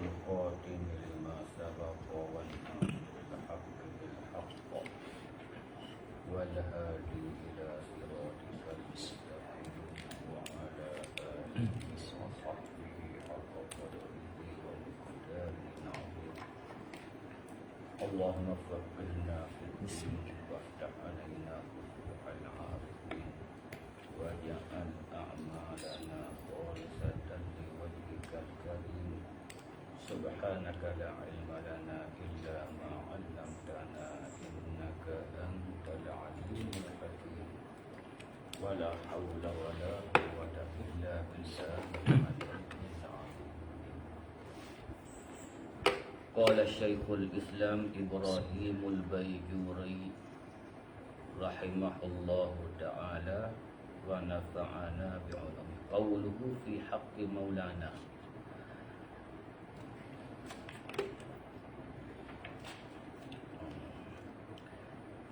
الخاتم لما سبق والناصر الحق بالحق والهادي إلى صراطك المستقيم وعلى آله وصحبه حق قدره اللهم فقهنا في الدين. سبحانك لا علم لنا إلا ما علمتنا إنك أنت العليم الحكيم. ولا حول ولا قوة إلا بالله قال الشيخ الإسلام إبراهيم البيجوري رحمه الله تعالى ونفعنا بعلمه قوله في حق مولانا.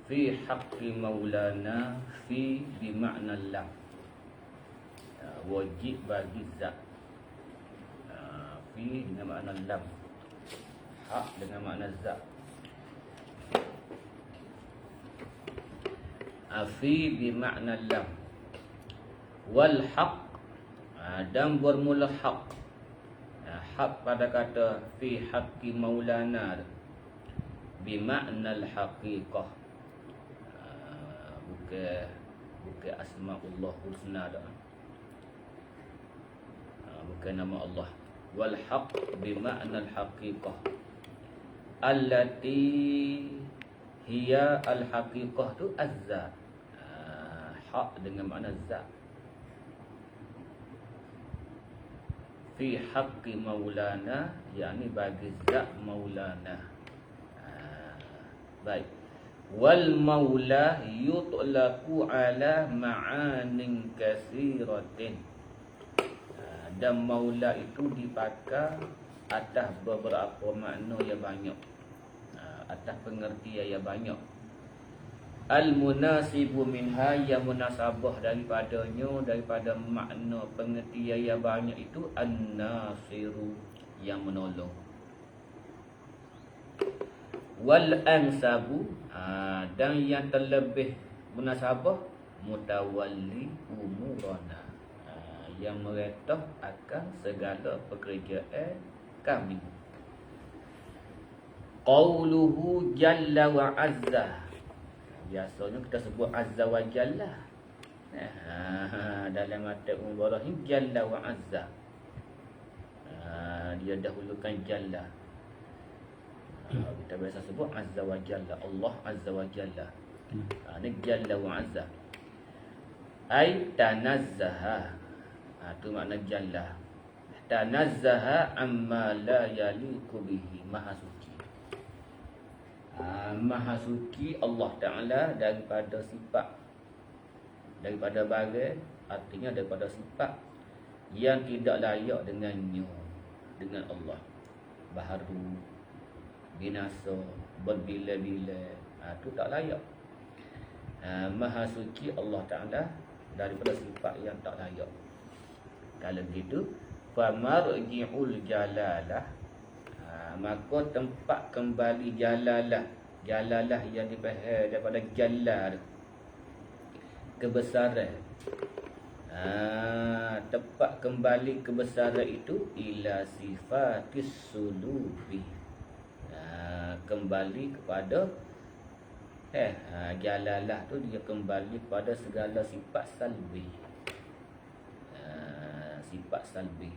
fi haqqi maulana fi bi makna ya, wajib bagi zat. Ya, fi dengan makna lam. Hak dengan makna zat. Ya, Afi bi makna lam. Wal haq dan bermula hak hak pada kata fi haqqi maulana. Bi makna al haqiqah bukan bukan asmaullah husna dah. Ah, bukan nama Allah. Wal haq bimakna al haqiqah. Allati hiya al haqiqah tu az-zat. Ah, hak dengan makna zat. Fi haqqi maulana yakni bagi zat maulana. Ah, baik wal maula yutlaqu ala ma'anin kasiratin Ah, dan maula itu dipakai atas beberapa makna yang banyak. Ah, atas pengertian yang banyak. Al munasibu minha yang munasabah daripadanya daripada makna pengertian yang banyak itu an-nasiru yang menolong wal ansabu ha, dan yang terlebih munasabah mutawalli umurana ha, yang meretah akan segala pekerjaan kami. Qauluhu jalla wa azza. Biasanya kita sebut azza wa jalla. Ha, dalam mata Ibrahim jalla wa azza. Dia dahulukan jalla kita biasa sebut azza wa jalla. Allah azza wa jalla. Ha, ni jalla wa azza. Ai tanazzaha. Ha, tu makna jalla. Tanazzaha amma la yaliku bihi. Maha suci. Ha, maha suci Allah Ta'ala daripada sifat. Daripada bagai artinya daripada sifat yang tidak layak dengannya. Dengan Allah. Baharu binasa berbila-bila ha, tu tak layak. Ha, maha suci Allah Ta'ala daripada sifat yang tak layak. Kalau begitu famarji'ul jalalah. Ha, maka tempat kembali jalalah. Jalalah yang dipahal daripada jalla tu kebesaran. Ha, tempat kembali kebesaran itu ila sifatis sulubi ha, kembali kepada eh ha, jalalah tu dia kembali kepada segala sifat salbi. Ha, sifat salbi.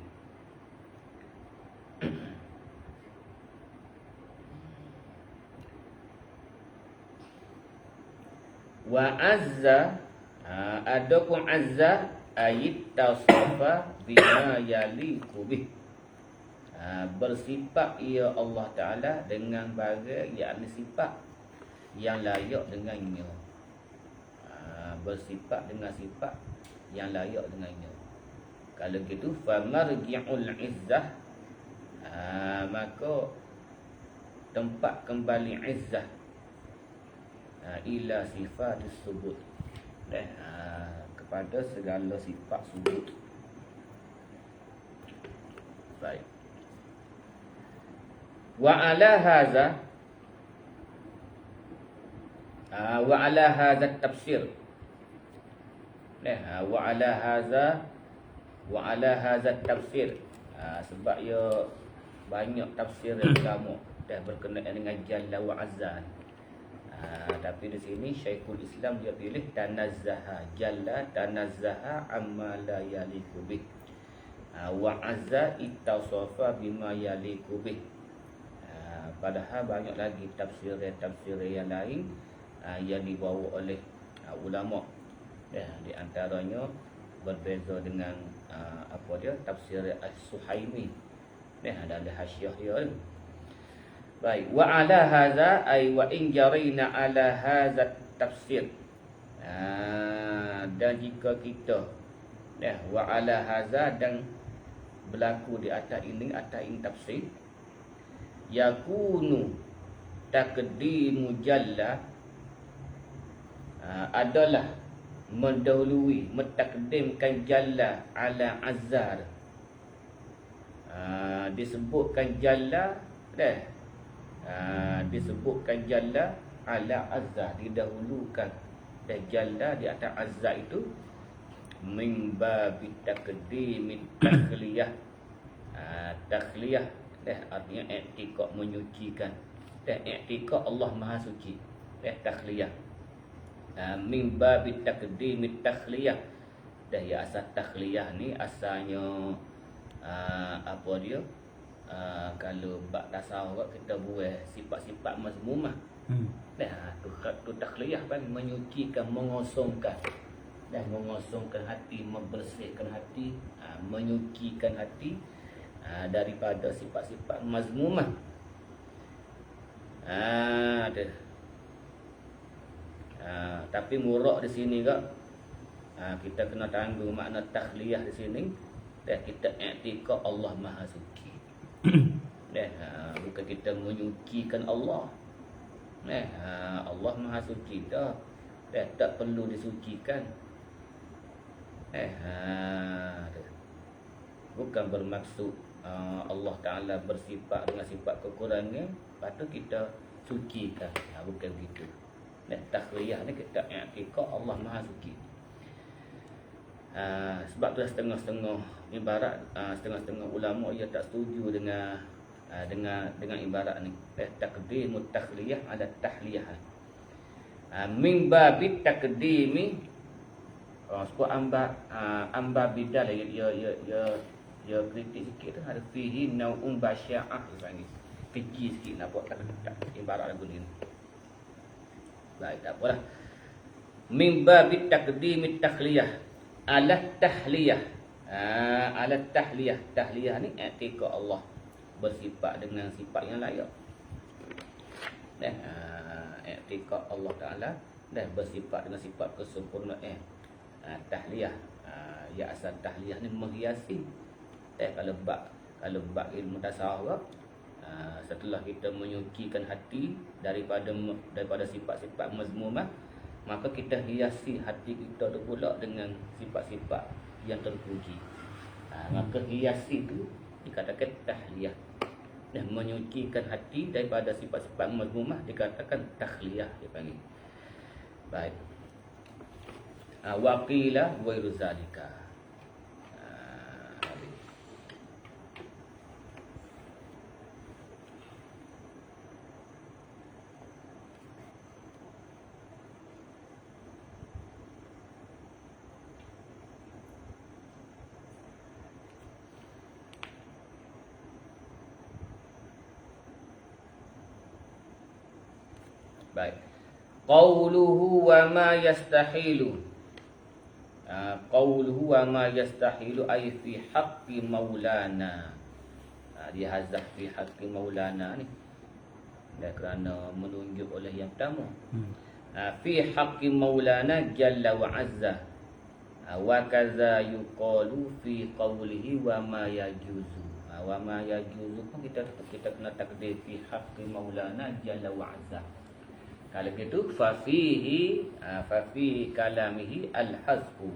Wa azza ha, adapun azza ayat tausafa bima yaliku bih ha, bersifat ia Allah Taala dengan bagai yakni sifat yang layak dengannya. Ha, bersifat dengan sifat yang layak dengannya. Kalau gitu famarji'ul izzah ha, maka tempat kembali izzah ha, ila sifat subut eh, ha, kepada segala sifat subut baik wa ala hadza uh, wa ala hadza tafsir. Wa ala hadza wa ala hadza tafsir. Sebab ia banyak tafsir yang ulama dah berkenaan dengan jalla wa azza. Uh, tapi di sini Syekhul Islam dia pilih tanazzaha jalla tanazzaha amma la yaliku bih. Uh, wa azza ittasafa bima yaliku bih. uh, padahal banyak lagi tafsir-tafsir yang lain uh, yang dibawa oleh uh, ulama ya di antaranya berbeza dengan uh, apa dia tafsir As-Suhaimi Ni ada ada hasyiah dia ni. Baik, wa ala hadza ay wa in jarina ala hadza tafsir. Dan jika kita ya wa ala hadza dan berlaku di atas ini atas ini tafsir yakunu takdimu jalla ha, adalah mendahului mentakdimkan jalla ala azhar. Ah, disebutkan jalla dah uh, disebutkan jalla ala azza didahulukan. Dan jalla di atas azza itu min babi takdim takliyah. Uh, takliyah dah artinya i'tiqad menyucikan. Dan i'tiqad Allah Maha Suci. Dah takliyah uh, min babi takdim takliyah dah ya asal takliyah ni asalnya uh, apa dia? Uh, kalau bak tasawuf kita buat sifat-sifat mazmumah. Hmm. dah tu tu takhliyah kan menyucikan mengosongkan. Dan mengosongkan hati membersihkan hati uh, menyucikan hati uh, daripada sifat-sifat mazmumah ah uh, uh, tapi murak di sini kak uh, kita kena tanggung makna takhliyah di sini dan kita i'tikad Allah Maha Suci. Dan ha, bukan kita menyucikan Allah. Eh, ha, Allah Maha Suci dah. Dan tak perlu disucikan. Eh, ha, bukan bermaksud uh, Allah Taala bersifat dengan sifat kekurangan, patut kita sucikan. Ha, bukan begitu. Dan tahliyah ni kita i'tikad Allah Maha Suci. Ah, sebab tu setengah-setengah ibarat uh, setengah-setengah ulama ia tak setuju dengan uh, dengan dengan ibarat ni eh, takdim takhliyah ada tahliyah uh, min babi takdimi oh sebab amba uh, amba bidal ya ya ya ya, ya kritik sikit tu ada fihi naum basya'ah ni fikir sikit nak buat tak, tak ibarat lagu ni. Baik tak apalah min babi takdimi takhliyah. Alat tahliyah. Ha, alat tahliyah. Tahliyah ni etika Allah. Bersifat dengan sifat yang layak. Dan ha, etika Allah Taala. Dan bersifat dengan sifat kesempurnaan eh, ha, tahliyah. Ha, ya asal tahliyah ni menghiasi eh kalau bab kalau bab ilmu tasawuf ha, setelah kita menyucikan hati daripada daripada sifat-sifat mazmumah maka kita hiasi hati kita tu pula dengan sifat-sifat yang terpuji. Ha, maka hiasi itu dikatakan tahliyah. Dan menyucikan hati daripada sifat-sifat mazmumah dikatakan tahliyah dia panggil. Baik. Ha, waqila wa irzalika. Baik. Qauluhu wa ma yastahilu. Ha, qauluhu wa ma yastahilu ay fi haqqi maulana. Ha, dia hazah fi haqqi maulana ni. Dan kerana menunjuk oleh yang pertama. Hmm. Ha, fi haqqi maulana jalla wa azza. Ha, wa kaza yuqalu fi qawlihi wa ma yajuzu. Ha, wa ma yajuzu pun kita kita kena takdir fi haqqi maulana jalla wa azza. Kalau gitu fa fihi ha, fa fi kalamihi al hazfu.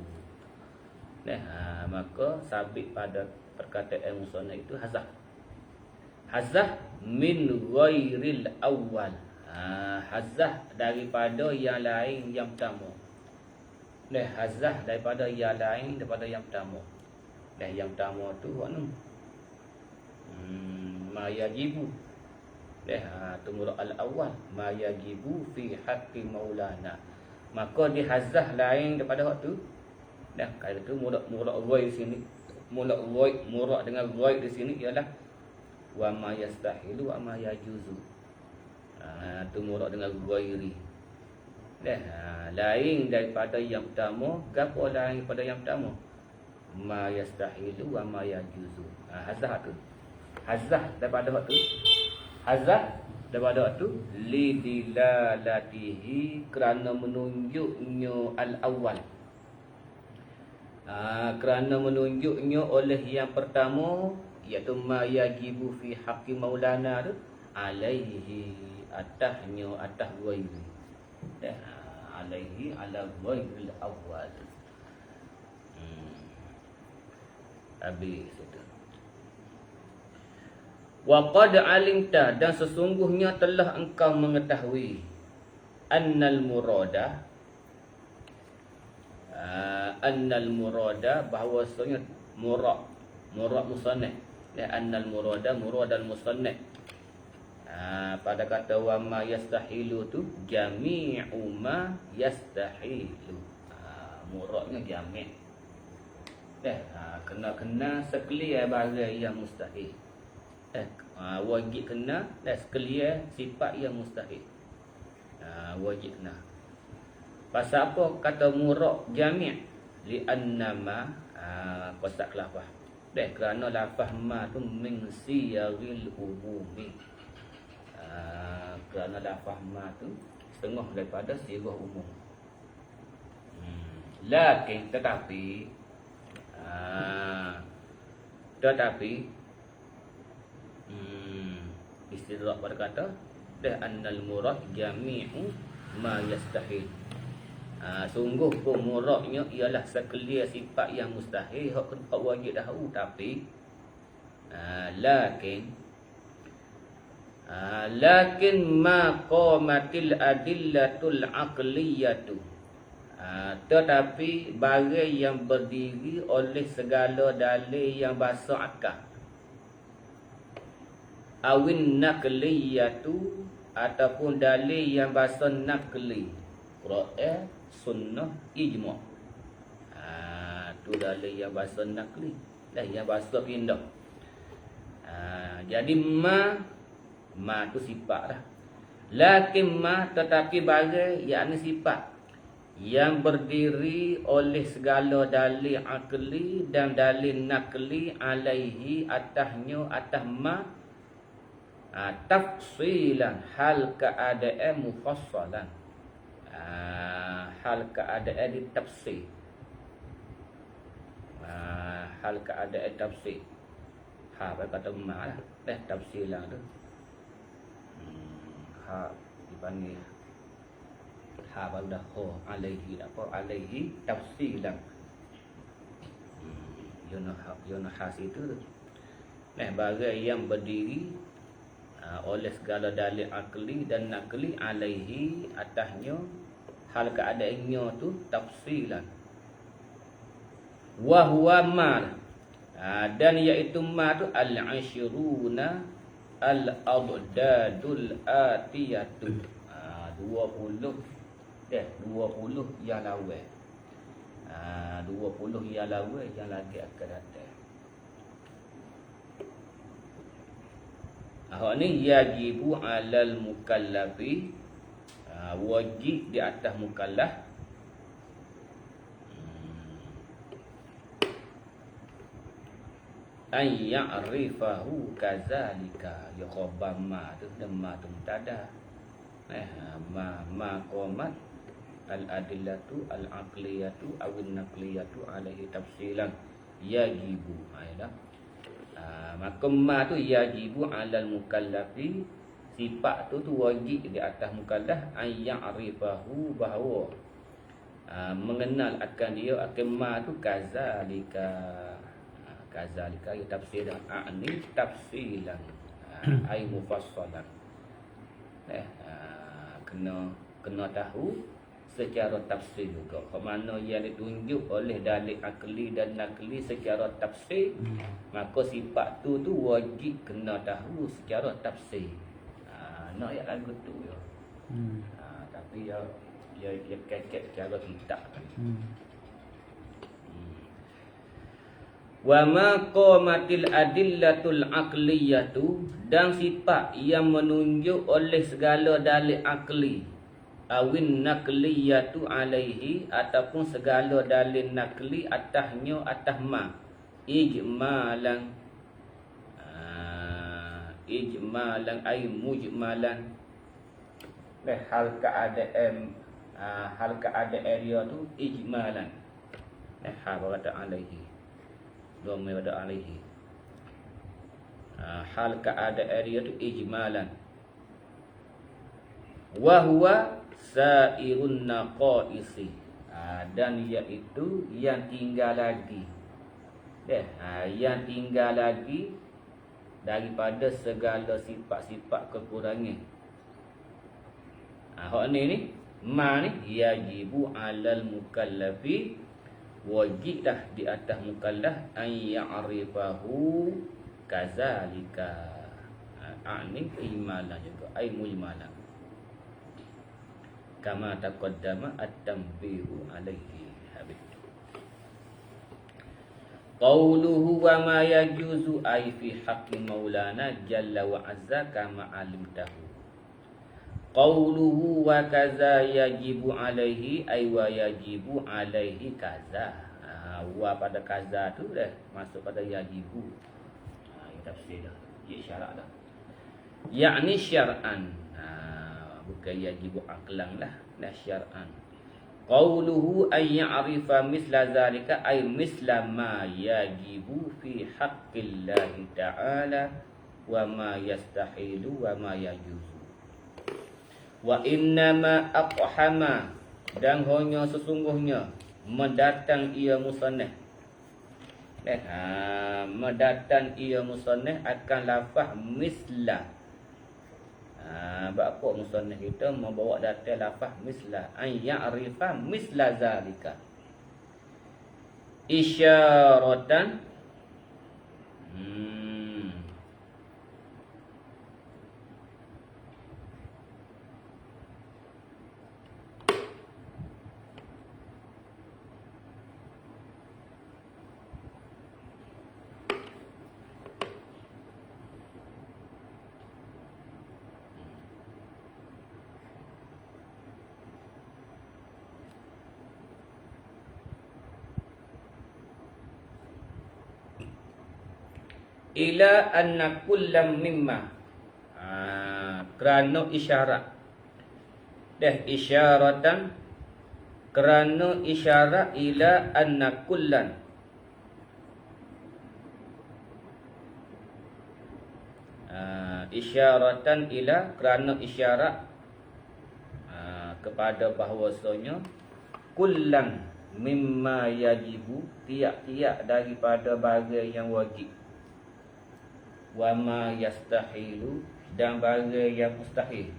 Nah, ha, maka sabit pada perkataan musannaf itu hazaf. hazah min ghairil awal ha, hazah daripada yang lain yang pertama. Leh hazah daripada yang lain daripada yang pertama. Leh yang pertama tu mana hmm, ma yajibu Leh ha, tu murah al-awwal. Ma yajibu fi haqqi maulana. Maka dihazah lain daripada waktu. Dah kali tu murak murak ghaib sini. Murak ghaib murak dengan ghaib di sini ialah wa ma yastahilu wa ma yajuzu. Ha tu murak dengan ghairi dah ha, lain daripada yang pertama gapo lain daripada yang pertama? Ma yastahilu wa ma yajuzu. Ha hazah tu. Hazah daripada waktu hazah daripada waktu lidilalatihi kerana menunjuknya al-awwal. Ha, kerana menunjuknya oleh yang pertama iaitu ma yajibu fi haqqi maulana tu alaihi atahnya atah ghairi dah alaihi ala ghairil awwal. Hmm. habis itu wa qad alimta dan sesungguhnya telah engkau mengetahui annal murada uh, annal murada bahwasanya murad murad musannaf ya annal murada murad al musannaf uh, pada kata wa ma yastahilu tu jami'u ma yastahilu. Uh, muradnya jami' eh uh, kena kena sekalian barang yang mustahil eh uh, wajib kena dan sekalian sifat yang mustahil uh, wajib kena Pasal apa kata murak jami' li annama ah kosak lafaz. Deh kerana lafaz ma tu min siyaril umumi. Ah kerana lafaz ma tu setengah daripada sirah umum. Hmm. Lakin tetapi ah tetapi istilah pada kata deh annal murad jami'u ma yastahil. Ha, sungguh pun muraknya ialah sekalian sifat yang mustahil. Hak hak wajib tahu tapi ha, lakin ha, lakin ma qamatil adillatul aqliyatu. Ha, tetapi barang yang berdiri oleh segala dalil yang bahasa akal awin naqliyatu ataupun dalil yang bahasa naqli Quran sunnah ijma' ha, tu dalil yang bahasa nakli. Dah yang bahasa pindah. Ha, jadi ma ma tu sifat dah. Lakin ma tetapi bagai yakni sifat yang berdiri oleh segala dalil akli dan dalil nakli alaihi atahnya atah ma ha, tafsilan hal keadaan mufassalan Ah, hal keadaan di tafsir. Ah, hal keadaan tafsir. Ha apa kata mak lah. Eh tafsir lah tu. Hmm, ha dipanggil ha baru dah ho alaihi apa alaihi tafsir lah. Hmm, yona yona has itu tu. Nah, bagai yang berdiri oleh segala dalil akli dan nakli alaihi atasnya hal keadaannya tu tafsilan. Wa huwa ma ha, dan iaitu tu al asyruna al adadul atiyatu ha, 20 deh 20 yang lawan ha, 20 yang lawan yang lagi akan datang Ahok ni yajibu alal mukallafi. Ha, wajib di atas mukallaf an ya'rifahu kazalika. Ya khabar ma tu dan ma tu tada eh ha, ma ma qamat. Al adillatu al aqliyatu aw an naqliyatu alaihi tafsilan. Yajibu ya ha, maka ma tu yajibu alal mukallafi. Sifat tu tu wajib di atas mukallaf ayya arifahu bahawa uh, mengenal akan dia akan ma tu kazalika. Uh, kazalika ya tafsir dan a'ni tafsilan uh, ai mufassalan eh uh, kena kena tahu secara tafsir juga ke mana yang ditunjuk oleh dalil akli dan nakli secara tafsir hmm. maka sifat tu tu wajib kena tahu secara tafsir ha, nak ayat lagu tu ya hmm. ha, tapi ya ya ya kekek secara kitab hmm. hmm. wa ma qamatil adillatul aqliyatu dan sifat yang menunjuk oleh segala dalil akli awin nakliyatu alaihi ataupun segala dalil nakli atasnya atas ma. Ijmalan. Uh, ijmalan ay mujmalan. Le hal keadaan uh, hal keadaan dia tu ijmalan. Le hal kata alaihi. Dom pada alaihi. Uh, hal keadaan dia tu ijmalan. Wa huwa sairun naqaisi. Ha, dan iaitu yang tinggal lagi. Deh ha, yang tinggal lagi daripada segala sifat-sifat kekurangan. Ha hok ni ni ma ni yajibu alal mukallafi. Wajib dah di atas mukallaf an ya'rifahu kazalika. Ha ni imalan juga. Ai mujmalan kama taqaddama at-tanbihu alaihi habib qawluhu wa ma yajuzu ay fi haqqi maulana jalla wa azza kama alimtahu. Qawluhu wa kaza yajibu alaihi ay wa yajibu alaihi kaza. Ha, wa pada kaza tu dah masuk pada yajibu. Ha tafsir dah. Ya syarat dah. Yakni syar'an bukan yajibu aqlan lah. La syar'an qawluhu ay ya'rifa misla zalika ay misla ma yajibu fi haqqillahi ta'ala wa ma yastahilu wa ma yajuzu. Wa innama aqhama dan hanya sesungguhnya mendatang ia musannah eh ha, mendatang ia musannah akan lafaz misla Ha, apa musannif kita? Membawa data lafaz misla. An ya'rifa misla zalika. Isyaratan. Hmm. Ila anna kullam mimma. Ha, kerana isyarat. Dah isyaratan. Kerana isyarat ila anna kullan. Ha, isyaratan ila kerana isyarat. Ha, kepada bahawasanya kullan mimma yajibu tiap-tiap daripada bagai yang wajib wa ma yastahilu dan barang yang mustahil.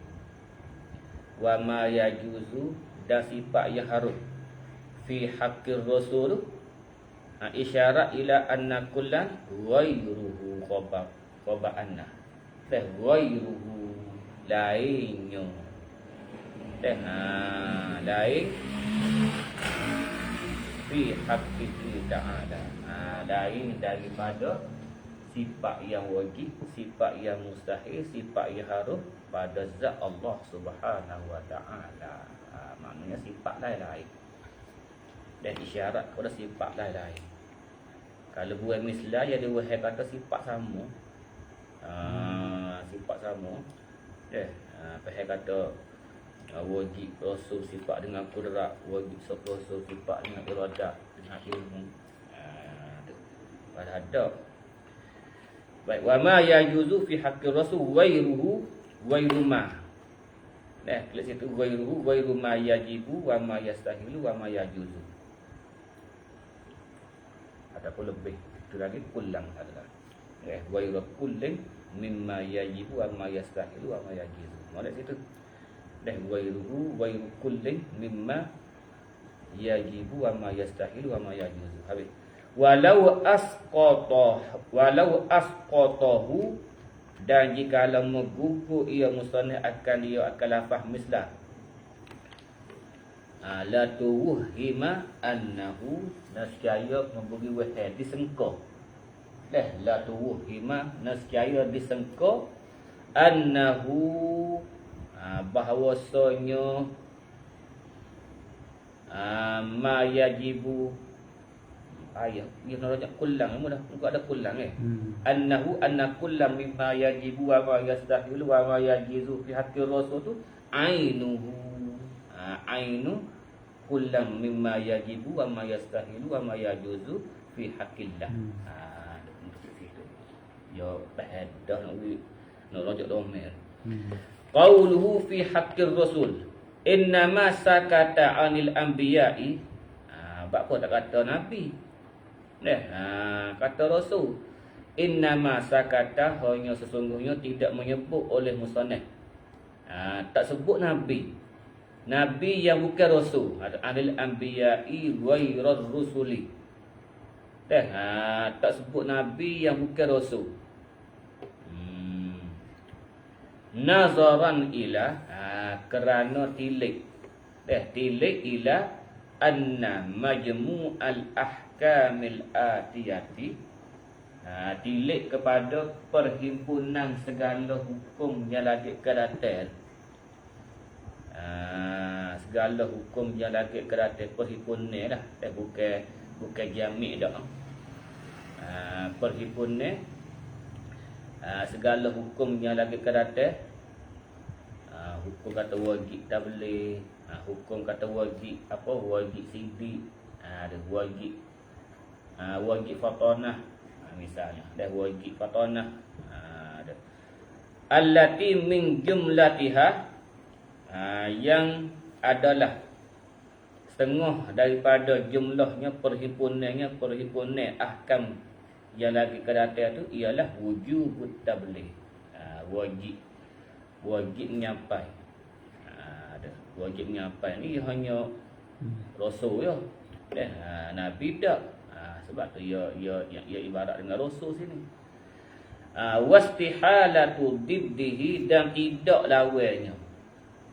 Wa ma yajuzu dan sifat yang harus. Fi haqqir rasul ha, isyarat ila anna kullan ghairuhu khaba khaba anna. Fa ghairuhu lainnya dan ha, lain. Fi haqqi ta'ala. Ha, lain daripada sifat yang wajib, sifat yang mustahil, sifat yang harus pada zat Allah Subhanahu wa taala. Ha, maknanya sifat lain-lain. Dan isyarat kepada sifat lain-lain. Kalau buat mislah jadi wahai kata sifat sama. Ha, sifat sama. Eh, ha, wahai kata ha, wajib rasul sifat dengan kudrat, wajib rasul sifat dengan iradat, dengan ilmu. Ha, pada Baik, wa ma yajuzu fi haqqi rasul ghairuhu ghairu ma. Nah, tulis itu ghairuhu ghairu ma yajibu wa ma yastahilu wa ma yajuzu. Ada pun lebih. Itu lagi pulang adalah. eh ghairu kullin mimma yajibu wa ma yastahilu wa ma yajizu mana situ dah ghairu ghairu kullin mimma yajibu wa ma yastahilu wa ma yajizu habis walau asqata walau asqatahu dan jika megugur ia musannif akan ia akan lafaz mislah ha, la tuwhima annahu nascaya memberi wahai disengko dah la tuwhima nascaya disengko annahu ha, bahawasanya ha, ma yajibu ayat. Dia nak rajak kullang mudah muka ada kullang eh. Hmm. annahu anna kullam mimma yajibu wa ma yastahilu wa ma yajizu fi haqqi rasul tu ainuhu. Ha, ainu kullam mimma yajibu wa ma yastahilu wa ma yajuzu fi haqqillah. Hmm. ha ya bahad dah nak nak rojak domer hmm. qauluhu fi haqqir rasul inna ma sakata anil anbiya'i. Ha apa tak kata nabi nah ha, kata rasul inna ma sakata hanya sesungguhnya tidak menyebut oleh musannaf ha tak sebut nabi. Nabi yang bukan rasul. Anil anbiya'i ghairar rusuli. Eh, ha, tak sebut Nabi yang bukan rasul. Hmm. Nazaran ila ha, Kerana tilik. Eh, tilik ila Anna majmu' al-ahkamil atiyati. Ha, Tilik kepada perhimpunan segala hukum yang lagi kedatel Ah, segala hukum yang lagi kerata perhipun ni lah. Eh, bukan bukan jamik dah perhipun ni uh, segala hukum yang lagi kerata uh, hukum kata wajib tak boleh. Uh, hukum kata wajib apa? Wajib sidi uh, ada wajib uh, wajib fatanah. Uh, misalnya ada wajib fatanah. Uh, ada. Allati min jumlatiha ha, yang adalah setengah daripada jumlahnya perhimpunannya perhimpunan ahkam yang lagi kedata tu ialah wujub tabligh ha, wajib wajib menyampai ha, ada. Wajib menyampai ni hanya rasul ya. Eh, ha, nabi tak. ha, sebab tu ia ia ia, ia ibarat dengan rasul sini. Ha, wastihalatu dibdihi dan tidak lawannya.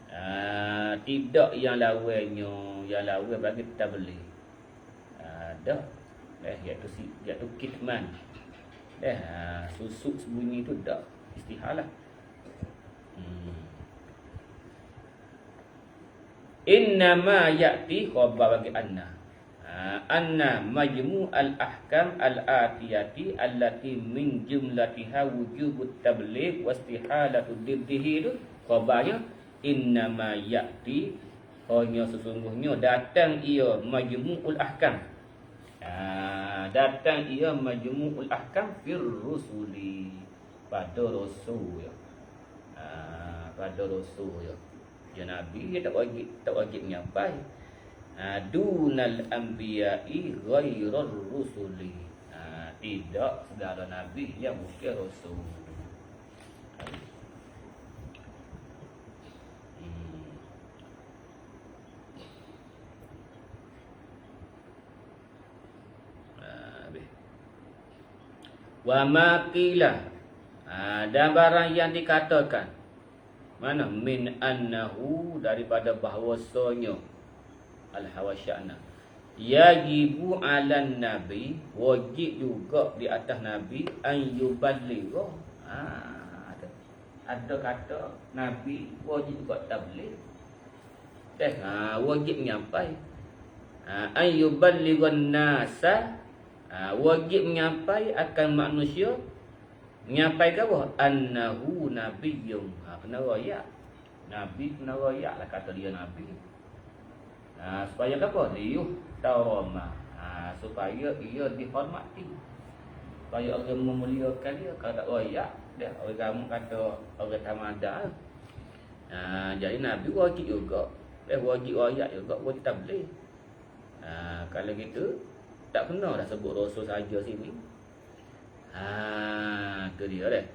Ah, tidak yang lawannya yang lawan bagi kita beli uh, dah. Eh iaitu si iaitu kitman eh uh, susuk sembunyi tu dah. Istihalah. Hmm. inna ma ya'ti khabar bagi anna. uh, anna majmu al ahkam al atiyati allati min jumlatiha wujubut tabligh wastihalatu diddihi tu khabarnya innama ya'ti hanya sesungguhnya datang ia majmu'ul ahkam. Ha, datang ia majmu'ul ahkam fir rusuli pada rasul ya. Ha, pada rasul ya. Ya nabi tak wajib tak wajib nyampai ha, dunal anbiya'i ghairar rusuli. Ha, tidak segala nabi yang bukan rasul. Wa maqila ha, dan barang yang dikatakan. Mana? Min annahu daripada bahwasanya al hawasyana yajibu ala nabi wajib juga di atas nabi an yuballigha ha, ada ada kata nabi wajib juga tabligh. Eh ha, wajib nyampai ha, an yuballigha nasa ha, wajib menyampai akan manusia. Menyampai ke apa? Annahu nabiyyun. Ha kena royak. Nabi kena royak lah kata dia nabi ha, supaya apa? Liuh tawrama ha, supaya ia dihormati. Supaya orang memuliakan dia. Kalau tak royak dia orang kamu kata orang tamada. Ha, jadi nabi wajib juga. Dia wajib royak juga wajib tabligh. Ha, kalau gitu tak kena dah sebut rasul saja sini. Ha, tu dia dah.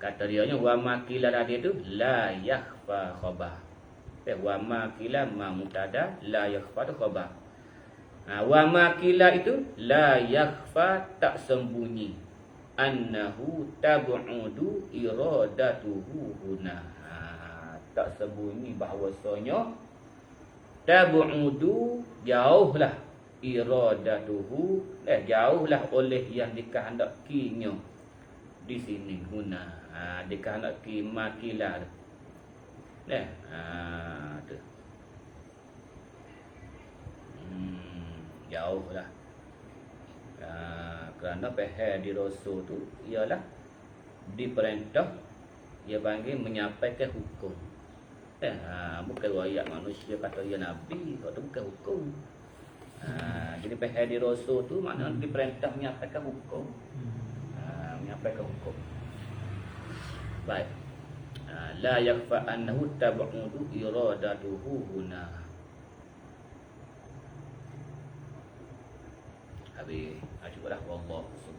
Kata dia nya wa makila tadi tu la yakhfa khabar. Eh wa makila ma mutada la yakhfa khabar. Ha, wa makila itu la yakhfa tak sembunyi. Annahu tab'udu iradatuhu huna. Ha, tak sembunyi bahawasanya tab'udu jauhlah iradatuhu eh jauhlah oleh yang dikehendakinya di sini guna ha, dikehendaki makilah eh ha, tu hmm, jauhlah ha, kerana peher di rasul tu ialah diperintah dia panggil menyampaikan hukum eh ha, bukan rakyat manusia kata dia nabi kata bukan hukum Ha, jadi pihak di rasul tu maknanya hmm. diperintah menyampaikan hukum. Ha, menyampaikan hukum. Baik. Ha, la yakfa annahu tab'udu iradatuhu huna. Habis. Ha, cukuplah. Wallahu.